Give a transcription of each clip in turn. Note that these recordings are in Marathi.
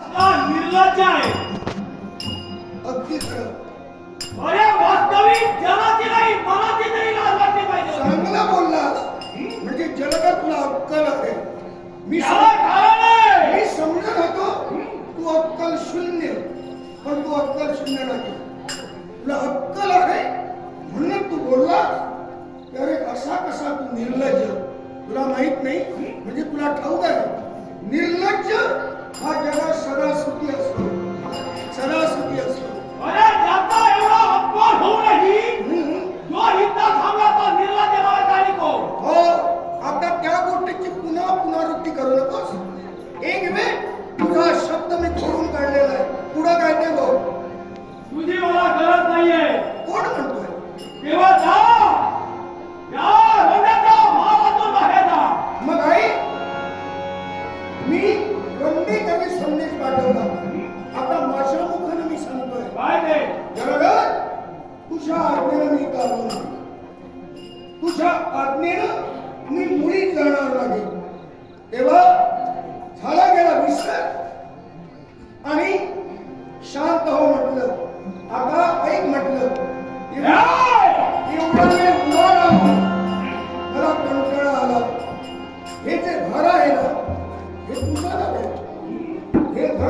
निर्लज्ज आहे. म्हणजे जलगा अक्कल आहे मी मी समजत होतो तू अक्कल शून्य. पण तू अक्कल शून्य नाही. तुला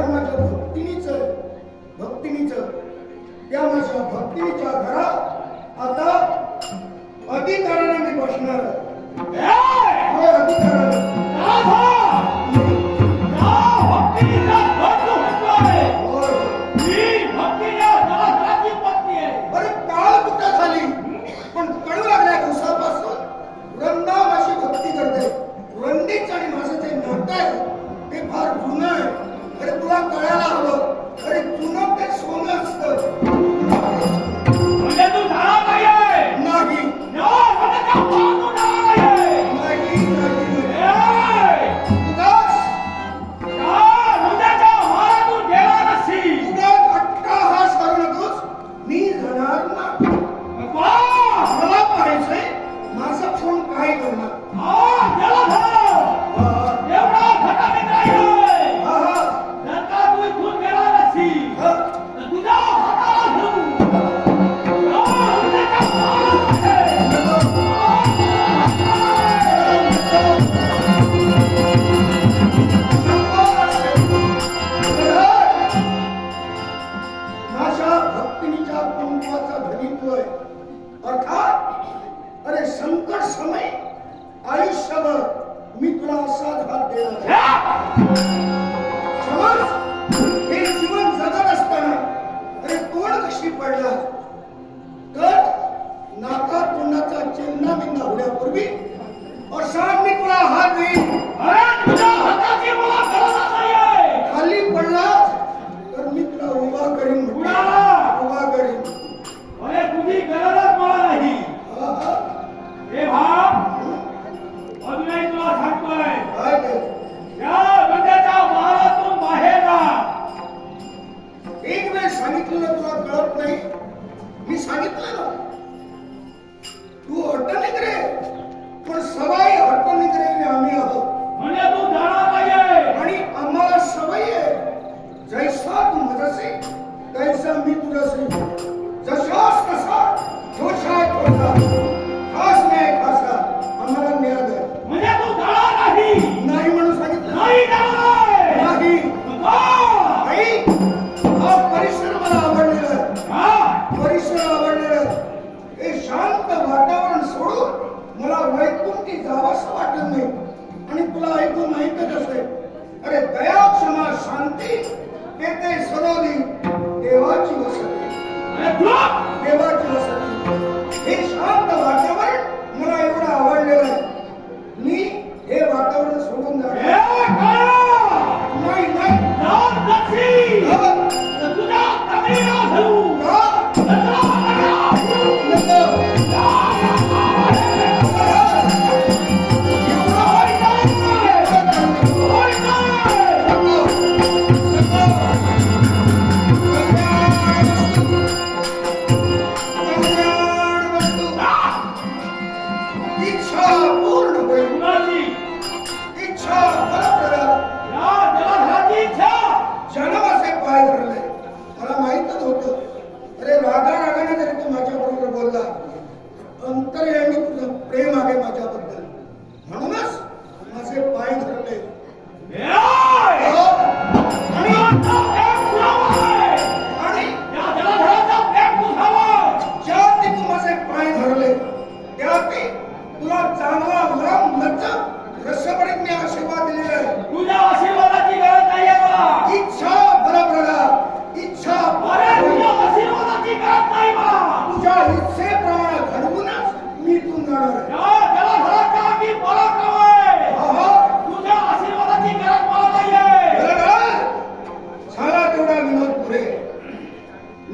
घर माझ्या भक्तीनीच भक्तीनीच त्या माझ्या भक्तीच्या घरात आता अधिकाराने मी बसणार. अधिकाराने. तैसा मी तुझा हो? श्री जशास कसा जोशा थोडा खास नाही खासा आम्हाला मिळालं म्हणजे तू जाणार नाही। नाही म्हणून सांगितलं नाही जाणार नाही। नाही। हा परिसर मला आवडलेला हा। परिसर आवडलेला हे शांत वातावरण सोडून मला वैकुंठी जावंसं वाटत नाही। आणि तुला ऐकून माहितच असते अरे दया क्षमा शांती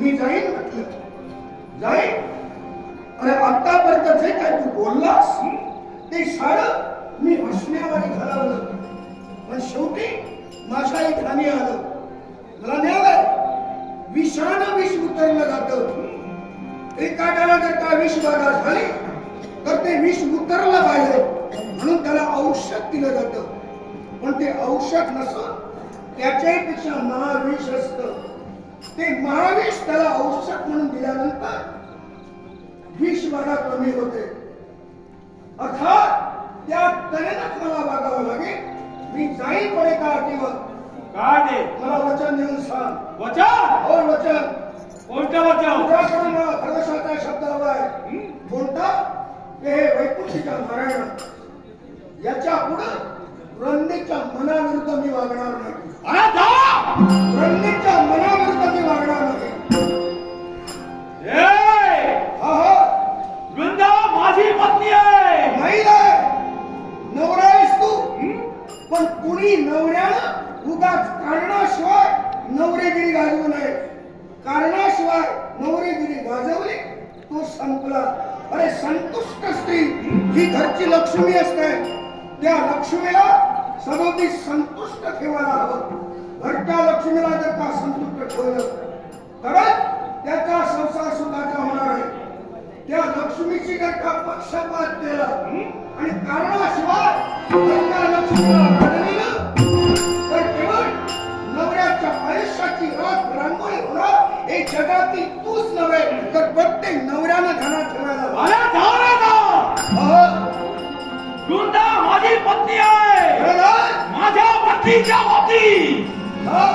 मी जाईन म्हटलं. जाईन. अरे आतापर्यंत जे काय तू बोललास ते सारं मी हसण्यावर घालवलं. पण शेवटी माझ्याही ठाणी आलं. मला मिळालं विषानं विष उतरलं जात. एखाद्याला जर का विष बाधा झाली तर ते विष उतरलं पाहिजे म्हणून त्याला औषध दिलं जातं. पण ते औषध नसून त्याच्याही पेक्षा महाविष असतं. ते महाविष त्याला औषध म्हणून दिल्यानंतर विष बाधा कमी होते. अर्थात त्या तऱ्हेनंच मला वागावं लागेल. मी जाईन पण एका अटीवर काय ते? मला वचन देऊन सांग. वचन? हो वचन. कोणतं वचन? तुझ्याकडून मला भरवशाचा शब्द हवाय कोणता? ते हे वैकुंठीच्या नारायण. याच्यापुढे रणनीच्या मनाविरुद्ध मी वागणार नाही. रणनीच्या मनाविरुद्ध पत्नी आहे नाही रे नवरा आहेस तू पण कुणी नवऱ्यानं उगाच कारणाशिवाय नवरेगिरी गाजवू नये. कारणाशिवाय नवरेगिरी गाजवली तो संपला. अरे संतुष्ट स्त्री ही घरची लक्ष्मी असते. त्या लक्ष्मीला सदोदी संतुष्ट ठेवायला हवं. घरच्या लक्ष्मीला जर का संतुष्ट ठेवलं तरच त्याचा संसार सुखाचा होणार आहे त्या लक्ष्मीची जर का पक्षपात केला आणि कारणाशिवाय तर केवळ नवऱ्याच्या आयुष्याची रात रांगोळी होणार हे जगातील तूच नव्हे तर प्रत्येक नवऱ्यानं ध्यानात ठेवायला हवं. अरे जा रे जा अहो, वृंदा माझी पत्नी आहे? माझ्या पत्नीच्या वती हा?